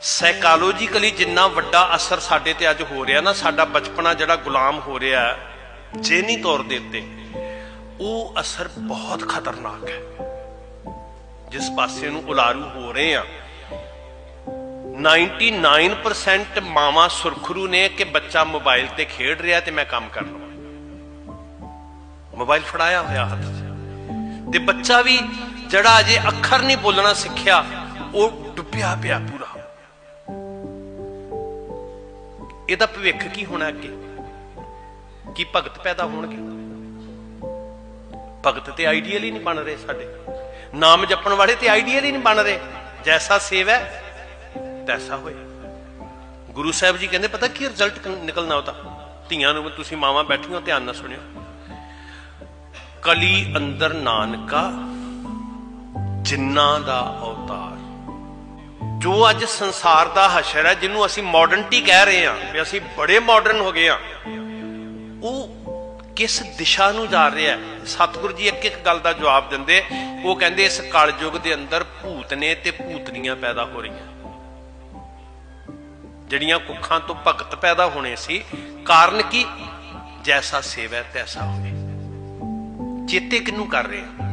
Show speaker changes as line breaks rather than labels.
Psychologically ਜਿੰਨਾ ਵੱਡਾ ਅਸਰ ਸਾਡੇ ਤੇ ਅੱਜ ਹੋ ਰਿਹਾ ਨਾ, ਸਾਡਾ ਬਚਪਨਾ ਜਿਹੜਾ ਗੁਲਾਮ ਹੋ ਰਿਹਾ ਹੈ ਜੇਨੀ ਤੌਰ ਦੇ ਉੱਤੇ, ਉਹ ਅਸਰ ਬਹੁਤ ਖਤਰਨਾਕ ਹੈ। ਜਿਸ ਪਾਸੇ ਨੂੰ ਉਲਾਰੂ ਹੋ ਰਹੇ ਆ 99% ਮਾਵਾਂ ਸੁਰਖਰੂ ਨੇ ਕਿ ਬੱਚਾ ਮੋਬਾਈਲ ਤੇ ਖੇਡ ਰਿਹਾ ਤੇ ਮੈਂ ਕੰਮ ਕਰ ਲਵਾਂ। ਮੋਬਾਈਲ ਫੜਾਇਆ ਹੋਇਆ ਹੱਥ 'ਚ। ਤੇ ਬੱਚਾ ਵੀ ਜਿਹੜਾ ਅਜੇ ਅੱਖਰ ਨਹੀਂ ਬੋਲਣਾ ਸਿੱਖਿਆ, ਉਹ ਡੁੱਬਿਆ ਪਿਆ ਪੂਰਾ। ਇਹਦਾ ਭਵਿੱਖ ਕੀ ਹੋਣਾ ਅੱਗੇ? ਕੀ ਭਗਤ ਪੈਦਾ ਹੋਣਗੇ? ਭਗਤ ਤੇ ਆਈਡੀਅਲ ਹੀ ਨਹੀਂ ਬਣ ਰਹੇ ਸਾਡੇ। ਨਾਮ ਜਪਣ ਵਾਲੇ ਤੇ ਆਈਡੀਅਲ ਹੀ ਨਹੀਂ ਬਣ ਰਹੇ। ਜੈਸਾ ਸੇਵ ਹੈ, ਤੈਸਾ ਹੋਏ ਗੁਰੂ ਸਾਹਿਬ ਜੀ ਕਹਿੰਦੇ, ਪਤਾ ਕੀ ਰਿਜ਼ਲਟ ਨਿਕਲਣਾ ਉਹਦਾ? ਧੀਆਂ ਨੂੰ ਤੁਸੀਂ ਮਾਵਾਂ ਬੈਠੀਆਂ ਧਿਆਨ ਨਾਲ ਸੁਣਿਓ। ਕਲੀ ਅੰਦਰ ਨਾਨਕਾ, ਜਿੰਨਾ ਦਾ ਅਵਤਾਰ। ਜੋ ਅੱਜ ਸੰਸਾਰ ਦਾ ਹਸ਼ਰ ਹੈ, ਜਿਹਨੂੰ ਅਸੀਂ ਮਾਡਰਨਟੀ ਕਹਿ ਰਹੇ ਹਾਂ, ਵੀ ਅਸੀਂ ਬੜੇ ਮਾਡਰਨ ਹੋ ਗਏ ਹਾਂ, ਉਹ ਕਿਸ ਦਿਸ਼ਾ ਨੂੰ ਜਾ ਰਿਹਾ ਹੈ? ਸਤਿਗੁਰੂ ਜੀ ਇੱਕ ਇੱਕ ਗੱਲ ਦਾ ਜਵਾਬ ਦਿੰਦੇ ਉਹ ਕਹਿੰਦੇ, ਇਸ ਕਲਯੁਗ ਦੇ ਅੰਦਰ ਭੂਤ ਨੇ ਤੇ ਭੂਤਨੀਆਂ ਪੈਦਾ ਹੋ ਰਹੀਆਂ। ਜਿਹੜੀਆਂ ਕੁੱਖਾਂ ਤੋਂ ਭਗਤ ਪੈਦਾ ਹੋਣੇ ਸੀ, ਕਾਰਨ ਕੀ? ਜੈਸਾ ਸੇਵਾ, ਤੈਸਾ ਹੋਵੇ। ਚੇਤੇ ਕਿਨੂੰ ਕਰ ਰਹੇ ਆ?